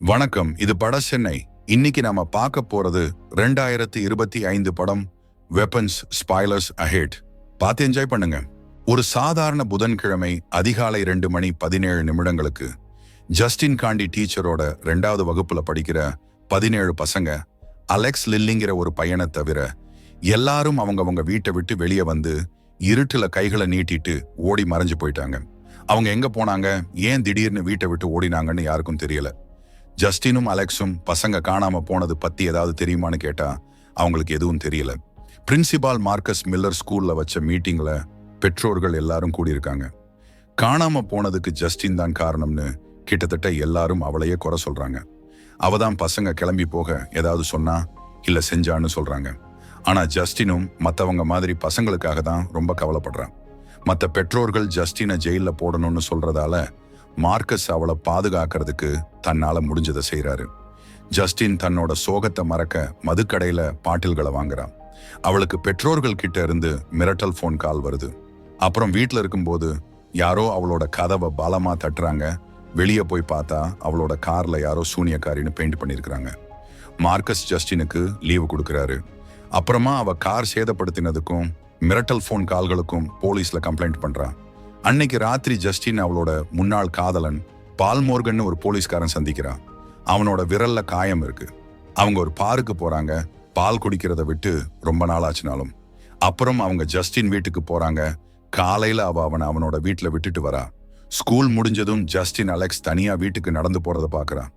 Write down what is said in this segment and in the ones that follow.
வணக்கம் இது பட சென்னை. இன்னைக்கு நாம பார்க்க போறது ரெண்டாயிரத்தி இருபத்தி ஐந்து படம் வெப்பன்ஸ் ஸ்பாய்லர்ஸ் அஹெட் பார்த்து என்ஜாய் பண்ணுங்க. ஒரு சாதாரண புதன்கிழமை அதிகாலை ரெண்டு மணி பதினேழு நிமிடங்களுக்கு ஜஸ்டின் காண்டி டீச்சரோட ரெண்டாவது வகுப்புல படிக்கிற பதினேழு பசங்க அலெக்ஸ் லில்லிங்கிற ஒரு பையனை தவிர எல்லாரும் அவங்கவங்க வீட்டை விட்டு வெளியே வந்து இருட்டுல கைகளை நீட்டிட்டு ஓடி மறைஞ்சு போயிட்டாங்க. அவங்க எங்க போனாங்க? ஏன் திடீர்னு வீட்டை விட்டு ஓடினாங்கன்னு யாருக்கும் தெரியல. ஜஸ்டினும் அலெக்ஸும் பசங்க காணாம போனது பத்தி ஏதாவது தெரியுமான்னு கேட்டா அவங்களுக்கு எதுவும் தெரியல. பிரின்சிபால் மார்க்கஸ் மில்லர் ஸ்கூல்ல வச்ச மீட்டிங்ல பெற்றோர்கள் எல்லாரும் கூடியிருக்காங்க. காணாம போனதுக்கு ஜஸ்டின் தான் காரணம்னு கிட்டத்தட்ட எல்லாரும் அவளையே குறை சொல்றாங்க. அவ தான் பசங்க கிளம்பி போக ஏதாவது சொன்னா இல்ல செஞ்சான்னு சொல்றாங்க. ஆனா ஜஸ்டினும் மற்றவங்க மாதிரி பசங்களுக்காக தான் ரொம்ப கவலைப்படுறான். மற்ற பெற்றோர்கள் ஜஸ்டினை ஜெயிலில் போடணும்னு சொல்றதால மார்க்கஸ் அவளை பாதுகாக்கிறதுக்கு தன்னால் முடிஞ்சதை செய்கிறாரு ஜஸ்டின் தன்னோட சோகத்தை மறக்க மதுக்கடையில் பாட்டில்களை வாங்குறான். அவளுக்கு பெற்றோர்கள் கிட்ட இருந்து மிரட்டல் ஃபோன் கால் வருது. அப்புறம் வீட்டில் இருக்கும்போது யாரோ அவளோட கதவை பலமாக தட்டுறாங்க. வெளியே போய் பார்த்தா அவளோட காரில் யாரோ சூனியக்காரின்னு பெயிண்ட் பண்ணியிருக்கிறாங்க மார்க்கஸ் ஜஸ்டினுக்கு லீவு கொடுக்குறாரு. அப்புறமா அவள் கார் சேதப்படுத்தினதுக்கும் மிரட்டல் ஃபோன் கால்களுக்கும் போலீஸில் கம்ப்ளைண்ட் பண்ணுறான் அன்னைக்கு ராத்திரி ஜஸ்டின் அவளோட முன்னாள் காதலன் பால்மோர்கன் ஒரு போலீஸ்காரன் சந்திக்கிறான். அவனோட விரல்ல காயம் இருக்கு. அவங்க ஒரு பாருக்கு போறாங்க. பால் குடிக்கிறத விட்டு ரொம்ப நாள் ஆச்சுனாலும் அப்புறம் அவங்க ஜஸ்டின் வீட்டுக்கு போறாங்க. காலையில அவ அவனை அவனோட வீட்டில் விட்டுட்டு வரா. ஸ்கூல் முடிஞ்சதும் ஜஸ்டின் அலெக்ஸ் தனியா வீட்டுக்கு நடந்து போறத பாக்குறான்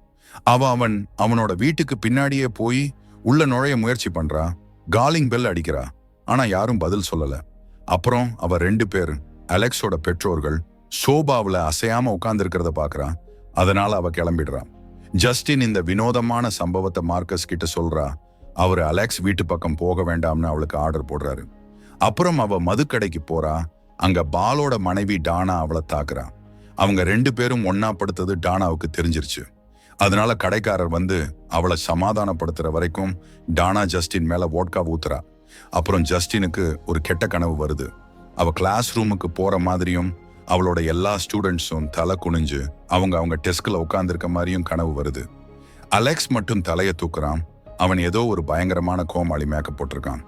அவ அவன் அவனோட வீட்டுக்கு பின்னாடியே போய் உள்ள நுழைய முயற்சி பண்றா. காலிங் பெல் அடிக்கிறா. ஆனா யாரும் பதில் சொல்லல. அப்புறம் அவ ரெண்டு பேர் அலெக்ஸோட பெற்றோர்கள் சோபாவில் அசையாம உட்கார்ந்திருக்கிறத பார்க்குறான் அதனால அவ கிளம்பிடுறான். ஜஸ்டின் இந்த வினோதமான சம்பவத்தை மார்க்கஸ் கிட்ட சொல்றா. அவர் அலெக்ஸ் வீட்டு பக்கம் போக வேண்டாம்னு அவளுக்கு ஆர்டர் போடுறாரு. அப்புறம் அவ மதுக்கடைக்கு போறா. அங்க பாலோட மனைவி டானா அவளை தாக்குறா. அவங்க ரெண்டு பேரும் ஒன்னா படுத்தது டானாவுக்கு தெரிஞ்சிருச்சு. அதனால கடைக்காரர் வந்து அவளை சமாதானப்படுத்துற வரைக்கும் டானா ஜஸ்டின் மேல வோட்கா ஊத்துறா. அப்புறம் ஜஸ்டினுக்கு ஒரு கெட்ட கனவு வருது. அவள் கிளாஸ் ரூமுக்கு போகிற மாதிரியும் அவளோட எல்லா ஸ்டூடெண்ட்ஸும் தலை குனிஞ்சு அவங்க அவங்க டெஸ்கில் உட்காந்துருக்க மாதிரியும் கனவு வருது. அலெக்ஸ் மட்டும் தலையை தூக்குறான். அவன் ஏதோ ஒரு பயங்கரமான கோமாளி மேக்கப் போட்டிருக்கான்.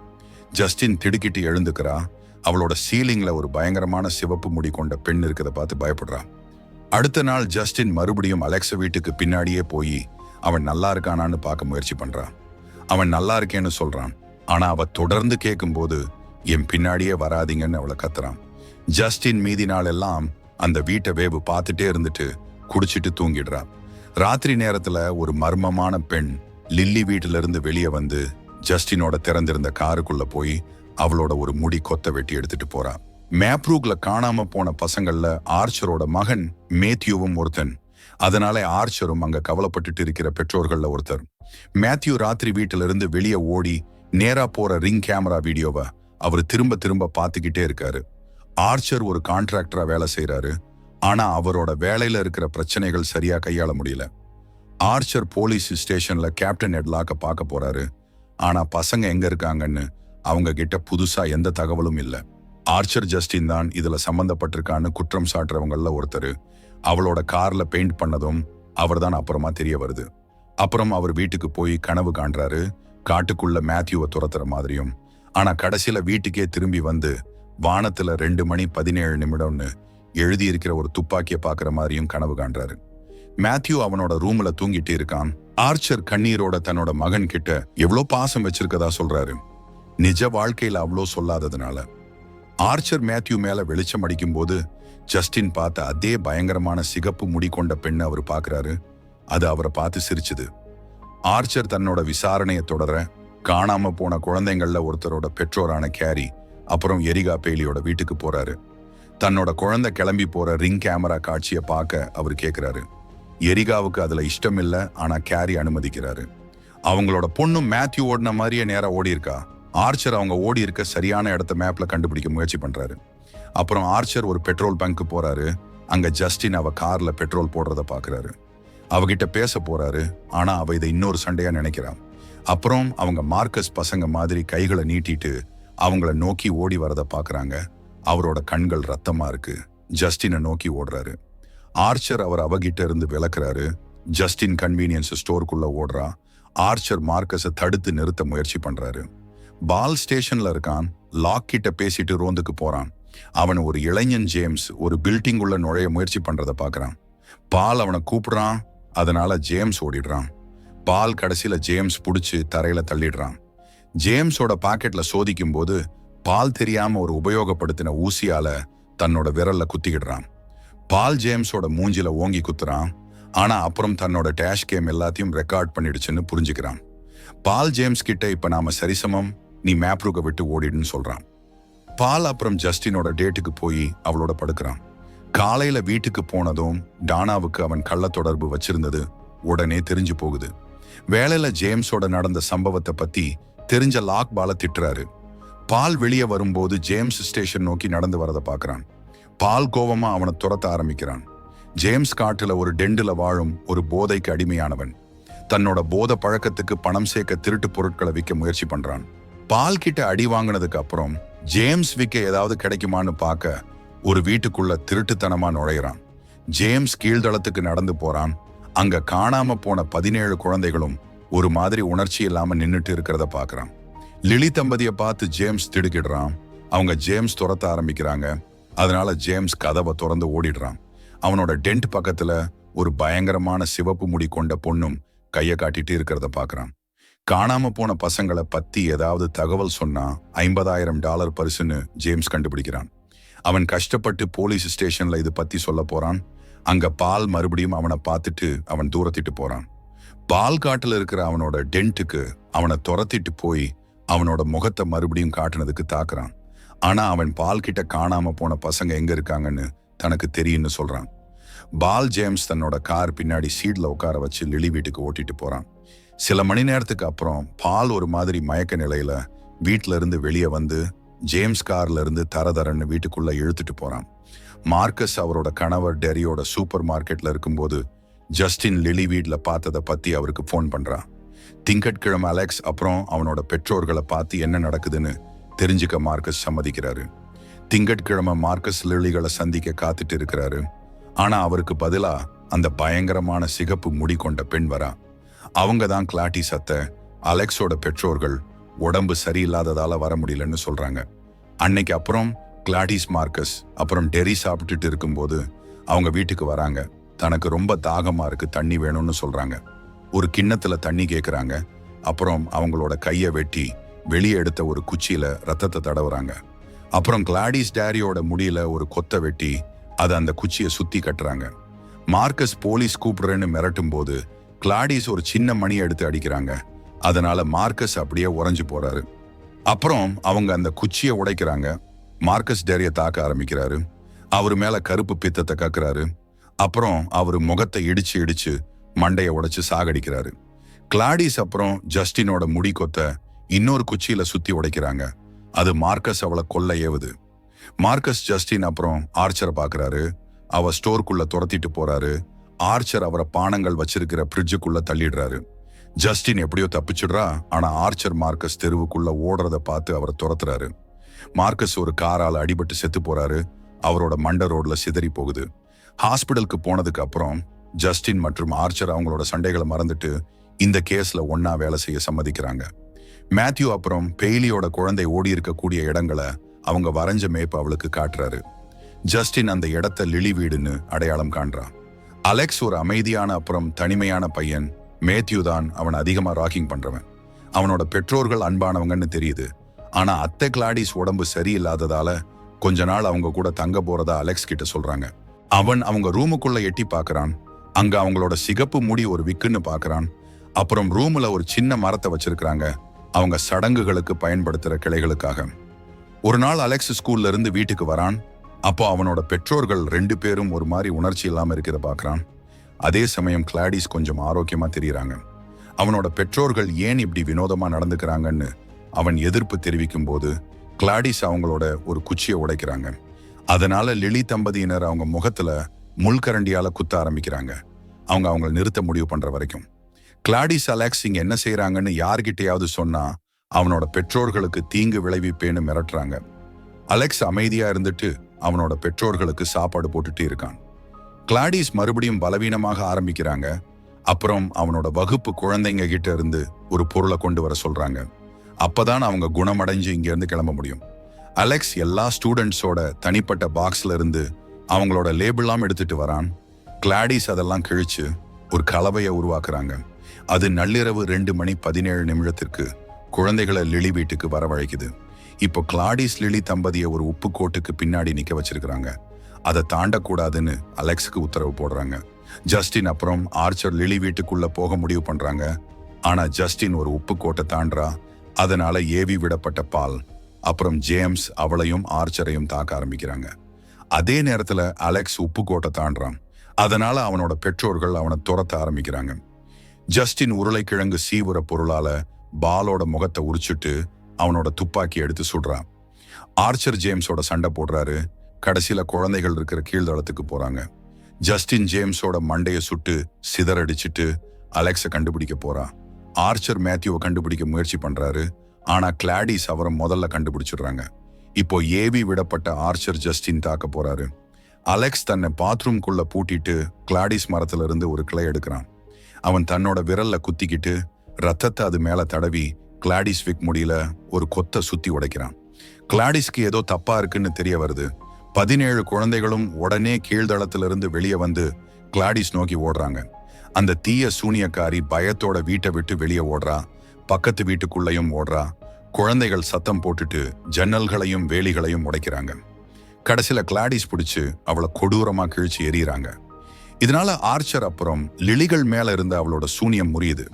ஜஸ்டின் திடுக்கிட்டு எழுந்துக்கிறா. அவளோட சீலிங்கில் ஒரு பயங்கரமான சிவப்பு முடி கொண்ட பெண் இருக்கிறத பார்த்து பயப்படுறான் அடுத்த நாள் ஜஸ்டின் மறுபடியும் அலெக்ஸ வீட்டுக்கு பின்னாடியே போய் அவன் நல்லா இருக்கானான்னு பார்க்க முயற்சி பண்ணுறான் அவன் நல்லா இருக்கேன்னு சொல்கிறான் ஆனால் அவள் தொடர்ந்து கேட்கும்போது என் பின்னாடியே வராதீங்கன்னு அவளை கத்துறான். ஜஸ்டின் மீதி நாளெல்லாம் அந்த வீட்டை வேவு பார்த்துட்டே இருந்துட்டு குடிச்சிட்டு தூங்கிடுறா ராத்திரி நேரத்துல ஒரு மர்மமான பெண் லில்லி வீட்டுல இருந்து வெளியே வந்து ஜஸ்டினோட திறந்திருந்த காருக்குள்ள போய் அவளோட ஒரு முடி கொத்த வெட்டி எடுத்துட்டு போறா மேப்ரூக்ல காணாம போன பசங்கள்ல ஆர்ச்சரோட மகன் மேத்யூவும் ஒருத்தன். அதனால ஆர்ச்சரும் அங்க கவலைப்பட்டுட்டு இருக்கிற பெற்றோர்கள்ல ஒருத்தர். மேத்யூ ராத்திரி வீட்டிலிருந்து வெளியே ஓடி நேரா போற ரிங் கேமரா வீடியோவை அவர் திரும்ப திரும்ப பார்த்துக்கிட்டே இருக்காரு. ஆர்ச்சர் ஒரு கான்ட்ராக்டரா வேலை செய்யறாரு ஆனா அவரோட வேலையில இருக்கிற பிரச்சனைகள் சரியா கையாள முடியல. ஆர்ச்சர் போலீஸ் ஸ்டேஷன்ல கேப்டன் ஹெட்லாக்க பார்க்க போறாரு. ஆனா பசங்க எங்க இருக்காங்கன்னு அவங்க கிட்ட புதுசா எந்த தகவலும் இல்லை. ஆர்ச்சர் ஜஸ்டின் தான் இதுல சம்பந்தப்பட்டிருக்கான்னு குற்றம் சாட்டுறவங்கள ஒருத்தர். அவளோட கார்ல பெயிண்ட் பண்ணதும் அவர்தான் அப்புறமா தெரிய வருது. அப்புறம் அவர் வீட்டுக்கு போய் கனவு காண்றாரு. காட்டுக்குள்ள மேத்யூவை துரத்துற மாதிரியும் ஆனா கடைசியில வீட்டுக்கே திரும்பி வந்து வானத்துல ரெண்டு மணி பதினேழு நிமிடம்னு எழுதி இருக்கிற ஒரு துப்பாக்கியை பார்க்குற மாதிரியும் கனவு காண்றாரு. மேத்யூ அவனோட ரூம்ல தூங்கிட்டு இருக்கான். ஆர்ச்சர் கண்ணீரோட தன்னோட மகன் கிட்ட எவ்வளோ பாசம் வச்சிருக்கதா சொல்றாரு. நிஜ வாழ்க்கையில அவ்வளோ சொல்லாததுனால. ஆர்ச்சர் மேத்யூ மேல வெளிச்சம் அடிக்கும் போது ஜஸ்டின் பார்த்த அதே பயங்கரமான சிகப்பு முடி கொண்ட பெண்ணை அவர் பார்க்கறாரு. அது அவரை பார்த்து சிரிச்சுது. ஆர்ச்சர் தன்னோட விசாரணையை தொடர காணாம போன குழந்தைங்கள்ல ஒருத்தரோட பெற்றோரான கேரி அப்புறம் எரிகா பேலியோட வீட்டுக்கு போறாரு. தன்னோட குழந்தை கிளம்பி போற ரிங் கேமரா காட்சியை பார்க்க அவர் கேட்கிறாரு எரிகாவுக்கு அதுல இஷ்டம் இல்ல ஆனா கேரி அனுமதிக்கிறாரு. அவங்களோட பொண்ணும் மேத்யூ ஓடின மாதிரியே நேரம் ஓடி இருக்கா? ஆர்ச்சர் அவங்க ஓடி இருக்க சரியான இடத்த மேப்ல கண்டுபிடிக்க முயற்சி பண்றாரு. அப்புறம் ஆர்ச்சர் ஒரு பெட்ரோல் பங்க் போறாரு. அங்க ஜஸ்டின் அவ கார்ல பெட்ரோல் போடுறத பாக்குறாரு. அவகிட்ட பேச போறாரு ஆனா அவ இதை இன்னொரு சண்டையா நினைக்கிறான். அப்புறம் அவங்க மார்க்கஸ் பசங்க மாதிரி கைகளை நீட்டிட்டு அவங்கள நோக்கி ஓடி வரதை பார்க்குறாங்க அவரோட கண்கள் ரத்தமா இருக்கு. ஜஸ்டினை நோக்கி ஓடுறாரு. ஆர்ச்சர் அவர் அவகிட்ட இருந்து விளக்குறாரு ஜஸ்டின் கன்வீனியன்ஸ் ஸ்டோருக்குள்ள ஓடுறா. ஆர்ச்சர் மார்க்கஸை தடுத்து நிறுத்த முயற்சி பண்றாரு. பால் ஸ்டேஷன்ல இருக்கான். லாக் கிட்ட பேசிட்டு ரோந்துக்கு போறான். அவன் ஒரு இளைஞன் ஜேம்ஸ். ஒரு பில்டிங் உள்ள நுழைய முயற்சி பண்றதை பார்க்குறான் பால் அவனை கூப்பிடுறான். அதனால ஜேம்ஸ் ஓடிடுறான். பால் கடைசியில் ஜேம்ஸ் பிடிச்சி தரையில் தள்ளிடுறான். ஜேம்ஸோட பாக்கெட்டில் சோதிக்கும் போது பால் தெரியாம ஒரு உபயோகப்படுத்தின ஊசியால தன்னோட விரல்ல குத்திக்கிடுறான். பால் ஜேம்ஸோட மூஞ்சில ஓங்கி குத்துறான். ஆனா அப்புறம் தன்னோட டேஷ் கேம் எல்லாத்தையும் ரெக்கார்ட் பண்ணிடுச்சுன்னு புரிஞ்சுக்கிறான். பால் ஜேம்ஸ் கிட்ட இப்ப நாம சரிசமம் நீ மேப்ரூக்கை விட்டு ஓடிடுன்னு சொல்றான். பால் அப்புறம் ஜஸ்டினோட டேட்டுக்கு போய் அவளோட படுக்கிறான். காலையில வீட்டுக்கு போனதும் டானாவுக்கு அவன் கள்ள தொடர்பு வச்சிருந்தது உடனே தெரிஞ்சு போகுது. வேலையில ஜேம்ஸோட நடந்த சம்பவத்தை பத்தி தெரிஞ்ச லாக் பால திட்டுறாரு. பால் வெளியே வரும்போது ஜேம்ஸ் ஸ்டேஷன் நோக்கி நடந்து வரதை பார்க்கறான். பால் கோவமா அவனை துரத்த ஆரம்பிக்கிறான். ஜேம்ஸ் காட்டுல ஒரு டெண்டில் வாழும் ஒரு போதைக்கு அடிமையானவன். தன்னோட போத பழக்கத்துக்கு பணம் சேர்க்க திருட்டு பொருட்களை விற்க முயற்சி பண்றான். பால் கிட்ட அடி வாங்கினதுக்கு அப்புறம் ஜேம்ஸ் விற்க ஏதாவது கிடைக்குமான்னு பார்க்க ஒரு வீட்டுக்குள்ள திருட்டுத்தனமா நுழையிறான். ஜேம்ஸ் கீழ்தளத்துக்கு நடந்து போறான். அங்க காணாம போன பதினேழு குழந்தைகளும் ஒரு மாதிரி உணர்ச்சி இல்லாம நின்னுட்டு இருக்கிறத பார்க்கறான் லிலி தம்பதியை பார்த்து ஜேம்ஸ் திடுக்கிடுறான். அவங்க ஜேம்ஸ் துரத்த ஆரம்பிக்கிறாங்க. அதனால ஜேம்ஸ் கதவை திறந்து ஓடிடுறான். அவனோட டென்ட் பக்கத்துல ஒரு பயங்கரமான சிவப்பு முடி கொண்ட பொண்ணும் கையை காட்டிட்டு இருக்கிறத பாக்குறான். காணாம போன பசங்களை பத்தி ஏதாவது தகவல் சொன்னா ஐம்பதாயிரம் டாலர் பரிசுன்னு ஜேம்ஸ் கண்டுபிடிக்கிறான். அவன் கஷ்டப்பட்டு போலீஸ் ஸ்டேஷன்ல இது பத்தி சொல்ல போறான். அங்க பால் மறுபடியும் அவனை பார்த்துட்டு அவன் தூரத்திட்டு போறான். பால் காட்டில் இருக்கிற அவனோட டென்ட்டுக்கு அவனை துரத்திட்டு போய் அவனோட முகத்தை மறுபடியும் காட்டுனதுக்கு தாக்குறான். ஆனா அவன் பால் கிட்ட காணாம போன பசங்க எங்க இருக்காங்கன்னு தனக்கு தெரியும்னு சொல்றான். பால் ஜேம்ஸ் தன்னோட கார் பின்னாடி சீட்ல உட்கார வச்சு லிலி வீட்டுக்கு ஓட்டிட்டு போறான். சில மணி நேரத்துக்கு அப்புறம் பால் ஒரு மாதிரி மயக்க நிலையில வீட்டில இருந்து வெளியே வந்து ஜேம்ஸ் கார்ல இருந்து தரதரன்னு வீட்டுக்குள்ள இழுத்துட்டு போறான். மார்க்கஸ் அவரோட கணவர் டெரியோட சூப்பர் மார்க்கெட்ல இருக்கும்போது ஜஸ்டின் லிலி வீட்ல பார்த்ததை பத்தி அவருக்கு ஃபோன் பண்றான். திங்கட்கிழமை அலெக்ஸ் அப்புறம் அவனோட பெற்றோர்களை பார்த்து என்ன நடக்குதுன்னு தெரிஞ்சுக்க மார்க்கஸ் சம்மதிக்கிறாரு. திங்கட்கிழமை மார்க்கஸ் லிலிகளை சந்திக்க காத்துட்டு இருக்கிறாரு. ஆனா அவருக்கு பதிலா அந்த பயங்கரமான சிகப்பு முடி கொண்ட பெண் வரா. அவங்க தான் கிளாட்டி சத்த அலெக்ஸோட பெற்றோர்கள் உடம்பு சரியில்லாததால வர முடியலன்னு சொல்றாங்க. அன்னைக்கு அப்புறம் கிளாடிஸ் மார்க்கஸ் அப்புறம் டெரி சாப்பிட்டுட்டு இருக்கும்போது அவங்க வீட்டுக்கு வராங்க. தனக்கு ரொம்ப தாகமாக இருக்கு தண்ணி வேணும்னு சொல்கிறாங்க ஒரு கிண்ணத்தில் தண்ணி கேட்குறாங்க அப்புறம் அவங்களோட கையை வெட்டி வெளியே எடுத்த ஒரு குச்சியில் ரத்தத்தை தடவுறாங்க. அப்புறம் கிளாடிஸ் டேரியோட முடியில ஒரு கொத்தை வெட்டி அதை அந்த குச்சியை சுற்றி கட்டுறாங்க. மார்க்கஸ் போலீஸ் கூப்பிடுறேன்னு மிரட்டும் போது கிளாடிஸ் ஒரு சின்ன மணி எடுத்து அடிக்கிறாங்க. அதனால மார்க்கஸ் அப்படியே உறைஞ்சு போறாரு. அப்புறம் அவங்க அந்த குச்சியை உடைக்கிறாங்க. மார்க்கஸ் டேரிய தாக்க ஆரம்பிக்கிறாரு. அவர் மேல கருப்பு பித்தத்தை கக்குறாரு. அப்புறம் அவர் முகத்தை இடிச்சு இடிச்சு மண்டையை உடைச்சு சாகடிக்கிறாரு. கிளாடிஸ் அப்புறம் ஜஸ்டினோட முடி கொத்த இன்னொரு குச்சியில சுத்தி உடைக்கிறாங்க. அது மார்க்கஸ் அவளை கொல்ல ஏவுது. மார்க்கஸ் ஜஸ்டின் அப்புறம் ஆர்ச்சரை பாக்குறாரு. அவ ஸ்டோருக்குள்ள துரத்திட்டு போறாரு. ஆர்ச்சர் அவரை பானங்கள் வச்சிருக்கிற ஃப்ரிட்ஜுக்குள்ள தள்ளிடுறாரு. ஜஸ்டின் எப்படியோ தப்பிச்சிடுறா. ஆனா ஆர்ச்சர் மார்க்கஸ் தெருவுக்குள்ள ஓடுறத பார்த்து அவரை துரத்துறாரு. மார்க்கஸ் ஒரு காரால அடிபட்டு செத்து போறாரு. அவரோட மண்ட ரோட்ல சிதறி போகுது. ஹாஸ்பிடலுக்கு போனதுக்கு அப்புறம் ஜஸ்டின் மற்றும் ஆர்ச்சர் அவங்களோட சண்டைகளை மறந்துட்டு இந்த கேஸ்ல ஒன்னா வேலை செய்ய சம்மதிக்கிறாங்க. மேத்யூ அப்புறம் பெய்லியோட குழந்தை ஓடி இருக்கக்கூடிய இடங்களை அவங்க வரைஞ்ச மேப் அவளுக்கு காட்டுறாரு. ஜஸ்டின் அந்த இடத்த லிலி வீடுன்னு அடையாளம் காண்றான். அலெக்ஸ் ஒரு அமைதியான அப்புறம் தனிமையான பையன். மேத்யூ தான் அவன் அதிகமா ராக்கிங் பண்றவன். அவனோட பெற்றோர்கள் அன்பானவங்கன்னு தெரியுது. ஆனா அத்தை கிளாடிஸ் உடம்பு சரியில்லாததால கொஞ்ச நாள் அவங்க கூட தங்க போறதா அலெக்ஸ் கிட்ட சொல்றாங்க. அவன் அவங்க ரூமுக்குள்ள எட்டி பார்க்கறான் அங்க அவங்களோட சிகப்பு முடி ஒரு விக்குன்னு பார்க்கறான் அப்புறம் ரூம்ல ஒரு சின்ன மரத்தை வச்சிருக்கிறாங்க. அவங்க சடங்குகளுக்கு பயன்படுத்துற கிளைகளுக்காக. ஒரு நாள் அலெக்ஸ் ஸ்கூல்ல இருந்து வீட்டுக்கு வரான். அப்போ அவனோட பெற்றோர்கள் ரெண்டு பேரும் ஒரு மாதிரி உணர்ச்சி இல்லாம இருக்கிறத பார்க்கறான் அதே சமயம் கிளாடிஸ் கொஞ்சம் ஆரோக்கியமா தெரியறாங்க. அவனோட பெற்றோர்கள் ஏன் இப்படி வினோதமா நடந்துக்கிறாங்கன்னு அவன் எதிர்ப்பு தெரிவிக்கும் போது கிளாடிஸ் அவங்களோட ஒரு குச்சியை உடைக்கிறாங்க. அதனால லிலி தம்பதியினர் அவங்க முகத்துல முள்கரண்டியால குத்த ஆரம்பிக்கிறாங்க. அவங்க அவங்கள நிறுத்த முடிவு பண்ற வரைக்கும். கிளாடிஸ் அலாக்ஸ் இங்க என்ன செய்யறாங்கன்னு யார்கிட்டயாவது சொன்னா அவனோட பெற்றோர்களுக்கு தீங்கு விளைவிப்பேன்னு மிரட்டுறாங்க. அலெக்ஸ் அமைதியா இருந்துட்டு அவனோட பெற்றோர்களுக்கு சாப்பாடு போட்டுட்டு இருக்கான். கிளாடிஸ் மறுபடியும் பலவீனமாக ஆரம்பிக்கிறாங்க. அப்புறம் அவனோட வகுப்பு குழந்தைங்க கிட்ட இருந்து ஒரு பொருளை கொண்டு வர சொல்றாங்க. அப்பதான் அவங்க குணமடைஞ்சு இங்கேருந்து கிளம்ப முடியும். அலெக்ஸ் எல்லா ஸ்டூடெண்ட்ஸோட தனிப்பட்ட பாக்ஸ்ல இருந்து அவங்களோட லேபிள்லாம் எடுத்துட்டு வரான். கிளாடிஸ் அதெல்லாம் கிழிச்சு ஒரு கலவையை உருவாக்குறாங்க. அது நள்ளிரவு ரெண்டு மணி பதினேழு நிமிடத்திற்கு குழந்தைகளை லிலி வீட்டுக்கு வரவழைக்குது. இப்போ கிளாடிஸ் லிலி தம்பதியை ஒரு உப்பு கோட்டுக்கு பின்னாடி நிற்க வச்சிருக்கிறாங்க. அதை தாண்டக்கூடாதுன்னு அலெக்ஸுக்கு உத்தரவு போடுறாங்க. ஜஸ்டின் அப்புறம் ஆர்ச்சர் லிலி வீட்டுக்குள்ள போக முடிவு பண்றாங்க. ஆனா ஜஸ்டின் ஒரு உப்பு கோட்டை தாண்டா அதனால ஏவி விடப்பட்ட பால் அப்புறம் ஜேம்ஸ் அவளையும் ஆர்ச்சரையும் தாக்க ஆரம்பிக்கிறாங்க. அதே நேரத்துல அலெக்ஸ் உப்பு கோட்டை தாண்டான் அதனால அவனோட பெற்றோர்கள் அவனை துரத்த ஆரம்பிக்கிறாங்க. ஜஸ்டின் உருளைக்கிழங்கு சீவுற பொருளால பாலோட முகத்தை உரிச்சிட்டு அவனோட துப்பாக்கி எடுத்து சுடுறான். ஆர்ச்சர் ஜேம்ஸோட சண்டை போடுறாரு. கடைசியில குழந்தைகள் இருக்கிற கீழ்தளத்துக்கு போறாங்க. ஜஸ்டின் ஜேம்ஸோட மண்டையை சுட்டு சிதறடிச்சிட்டு அலெக்ஸை கண்டுபிடிக்க போறான். ஆர்ச்சர் மேத்யூவை கண்டுபிடிக்க முயற்சி பண்றாரு. ஆனா கிளாடிஸ் அவரை முதல்ல கண்டுபிடிச்சிடுறாங்க. இப்போ ஏவி விடப்பட்ட ஆர்ச்சர் ஜஸ்டின் தாக்க போறாரு. அலெக்ஸ் தன்னை பாத்ரூம்குள்ள பூட்டிட்டு கிளாடிஸ் மரத்துல இருந்து ஒரு கிளை எடுக்கிறான். அவன் தன்னோட விரல்ல குத்திக்கிட்டு ரத்தத்தை அது மேல தடவி கிளாடிஸ் விக் முடியல ஒரு கொத்தை சுத்தி உடைக்கிறான். கிளாடிஸ்க்கு ஏதோ தப்பா இருக்குன்னு தெரிய வருது. பதினேழு குழந்தைகளும் உடனே கீழ்தளத்திலிருந்து வெளியே வந்து கிளாடிஸ் நோக்கி ஓடுறாங்க. அந்த தீய சூனியக்காரி பயத்தோட வீட்டை விட்டு வெளியே ஓடுறா. பக்கத்து வீட்டுக்குள்ளேயும் ஓடுறா. குழந்தைகள் சத்தம் போட்டுட்டு ஜன்னல்களையும் வேலிகளையும் உடைக்கிறாங்க. கடைசியில கிளாடிஸ் பிடிச்சி அவளை கொடூரமா கிழிச்சு எறிகிறாங்க இதனால ஆர்ச்சர் அப்புறம் லிலிகள் மேல இருந்த அவளோட சூனியம் முறியுது.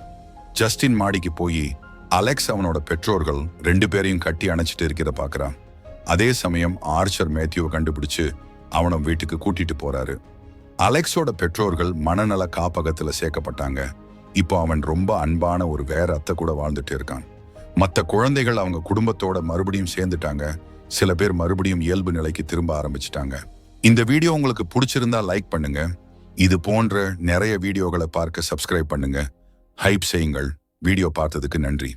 ஜஸ்டின் மாடிக்கு போய் அலெக்ஸ் அவனோட பெற்றோர்கள் ரெண்டு பேரையும் கட்டி அணைச்சிட்டு இருக்கிறத பார்க்குறான் அதே சமயம் ஆர்ச்சர் மேத்யூவை கண்டுபிடிச்சு அவனை வீட்டுக்கு கூட்டிட்டு போறாரு. அலெக்ஸோட பெற்றோர்கள் மனநல காப்பகத்தில் சேர்க்கப்பட்டாங்க. இப்போ அவன் ரொம்ப அன்பான ஒரு வேற அத்தை கூட வாழ்ந்துட்டு இருக்கான். மற்ற குழந்தைகள் அவங்க குடும்பத்தோட மறுபடியும் சேர்ந்துட்டாங்க. சில பேர் மறுபடியும் இயல்பு நிலைக்கு திரும்ப ஆரம்பிச்சிட்டாங்க. இந்த வீடியோ உங்களுக்கு பிடிச்சிருந்தா லைக் பண்ணுங்க. இது போன்ற நிறைய வீடியோகளை பார்க்க சப்ஸ்கிரைப் பண்ணுங்க. ஹைப் செய்யுங்கள். வீடியோ பார்த்ததுக்கு நன்றி.